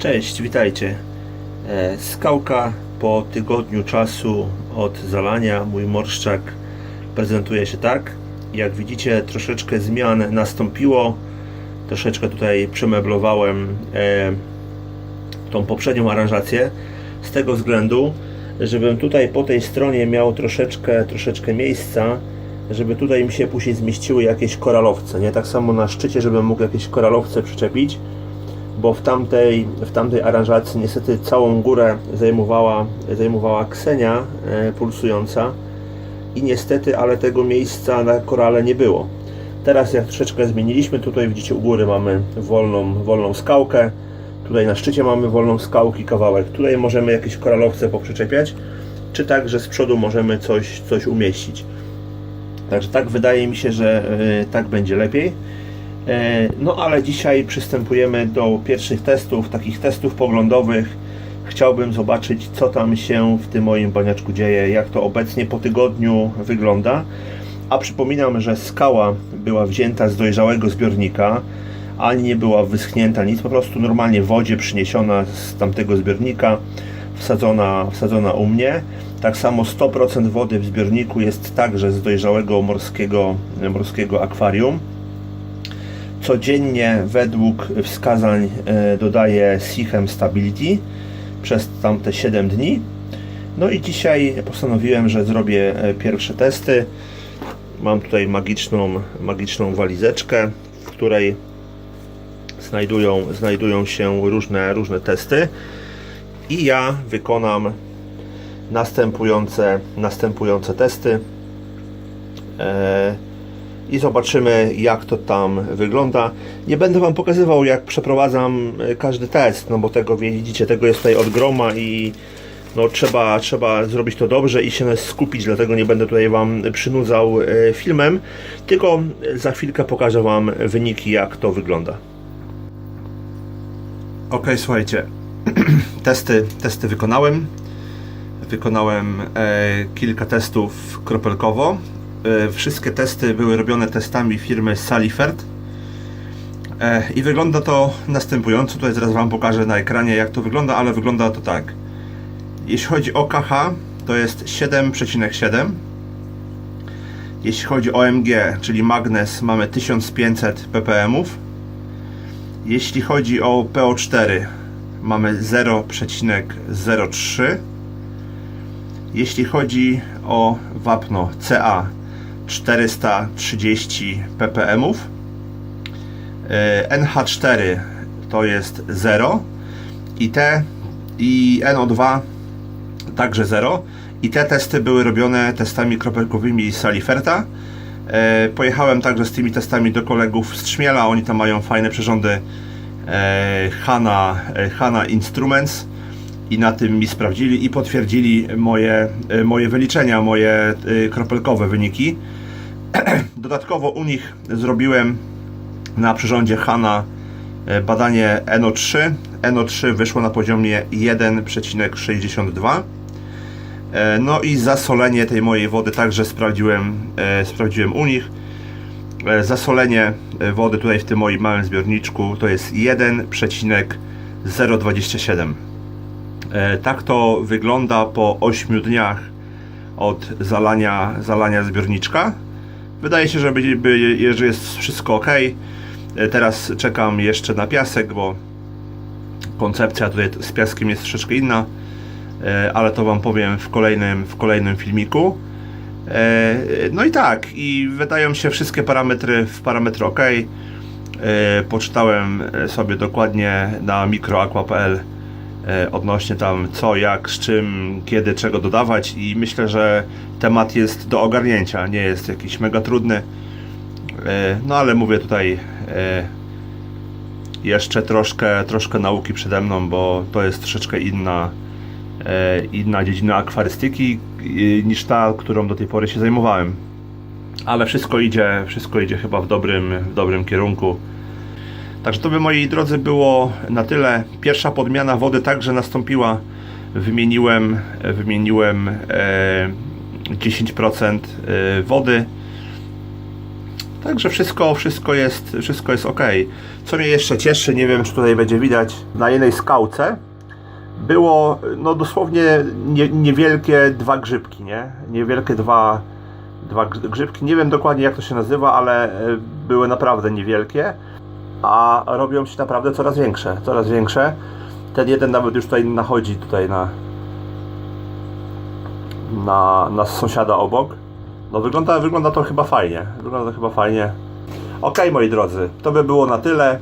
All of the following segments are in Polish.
Cześć, witajcie. E, Skałka po tygodniu czasu od zalania. Mój morszczak prezentuje się tak. Jak widzicie, troszeczkę zmian nastąpiło. Troszeczkę tutaj przemeblowałem e, tą poprzednią aranżację. Z tego względu, żebym tutaj po tej stronie miał troszeczkę, troszeczkę miejsca, żeby tutaj mi się później zmieściły jakieś koralowce. Nie tak samo na szczycie, żebym mógł jakieś koralowce przyczepić bo w tamtej, w tamtej aranżacji niestety całą górę zajmowała, zajmowała Ksenia e, pulsująca i niestety, ale tego miejsca na korale nie było. Teraz jak troszeczkę zmieniliśmy, tutaj widzicie u góry mamy wolną, wolną skałkę, tutaj na szczycie mamy wolną skałki kawałek, tutaj możemy jakieś koralowce poprzyczepiać, czy także z przodu możemy coś, coś umieścić. Także tak wydaje mi się, że e, tak będzie lepiej. E, No ale dzisiaj przystępujemy do pierwszych testów, takich testów poglądowych. Chciałbym zobaczyć, co tam się w tym moim baniaczku dzieje, jak to obecnie po tygodniu wygląda. A przypominam, że skała była wzięta z dojrzałego zbiornika, ani nie była wyschnięta, nic, po prostu normalnie w wodzie przyniesiona z tamtego zbiornika, wsadzona, wsadzona u mnie. Tak samo 100% wody w zbiorniku jest także z dojrzałego morskiego, morskiego akwarium codziennie według wskazań e, dodaję Sichem Stability przez tamte 7 dni. No i dzisiaj postanowiłem, że zrobię e, pierwsze testy. Mam tutaj magiczną, magiczną walizeczkę, w której znajdują, znajdują się różne, różne testy. I ja wykonam następujące, następujące testy. E, i zobaczymy jak to tam wygląda. Nie będę Wam pokazywał jak przeprowadzam e, każdy test, no bo tego widzicie, tego jest tutaj od groma i no trzeba, trzeba zrobić to dobrze i się skupić, dlatego nie będę tutaj Wam przynudzał e, filmem, tylko za chwilkę pokażę Wam wyniki jak to wygląda. Ok, słuchajcie, testy, testy wykonałem. Wykonałem e, kilka testów kropelkowo. E, wszystkie testy były robione testami firmy Salifert. E, I wygląda to następująco. Tutaj zaraz Wam pokażę na ekranie jak to wygląda, ale wygląda to tak. Jeśli chodzi o KH, to jest 7,7. Jeśli chodzi o MG, czyli magnes, mamy 1500 ppm. Jeśli chodzi o PO4, mamy 0,03. Jeśli chodzi o wapno CA, 430 ppm. NH4 to jest 0 i te i NO2 także 0 i te testy były robione testami kropelkowymi z Saliferta. E, Pojechałem także z tymi testami do kolegów z Trzmiela, oni tam mają fajne przyrządy e, Hana, e, Hana Instruments i na tym mi sprawdzili i potwierdzili moje, moje wyliczenia, moje kropelkowe wyniki. Dodatkowo u nich zrobiłem na przyrządzie Hana e, badanie NO3. NO3 wyszło na poziomie 1,62. E, No i zasolenie tej mojej wody także sprawdziłem, e, sprawdziłem u nich. Zasolenie wody tutaj w tym moim małym zbiorniczku to jest 1,027. E, Tak to wygląda po 8 dniach od zalania, zalania zbiorniczka. Wydaje się, że, by, że jest wszystko ok. E, Teraz czekam jeszcze na piasek, bo koncepcja tutaj z piaskiem jest troszeczkę inna, e, ale to Wam powiem w kolejnym, w kolejnym filmiku. E, No i tak, i wydają się wszystkie parametry w parametry ok. Poczytałem sobie dokładnie na mikroaqua.pl odnośnie tam co, jak, z czym, kiedy, czego dodawać i myślę, że temat jest do ogarnięcia, nie jest jakiś mega trudny. E, No ale mówię tutaj e, jeszcze troszkę, troszkę nauki przede mną, bo to jest troszeczkę inna, e, inna dziedzina akwarystyki e, niż ta, którą do tej pory się zajmowałem. Ale wszystko idzie, wszystko idzie chyba w dobrym, w dobrym kierunku. Także to by moi drodzy było na tyle. Pierwsza podmiana wody także nastąpiła. Wymieniłem, wymieniłem e, 10% e, wody. Także wszystko, wszystko jest, wszystko jest ok. Co mnie jeszcze cieszy, nie wiem czy tutaj będzie widać, na jednej skałce było no dosłownie nie, niewielkie dwa grzybki, nie? Niewielkie dwa, dwa grz- grzybki. Nie wiem dokładnie jak to się nazywa, ale e, były naprawdę niewielkie, a robią się naprawdę coraz większe, coraz większe. Ten jeden nawet już tutaj nachodzi tutaj na, na, na sąsiada obok. No wygląda, wygląda to chyba fajnie. Wygląda to chyba fajnie. Ok, moi drodzy, to by było na tyle.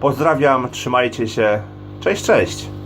Pozdrawiam, trzymajcie się. Cześć, cześć.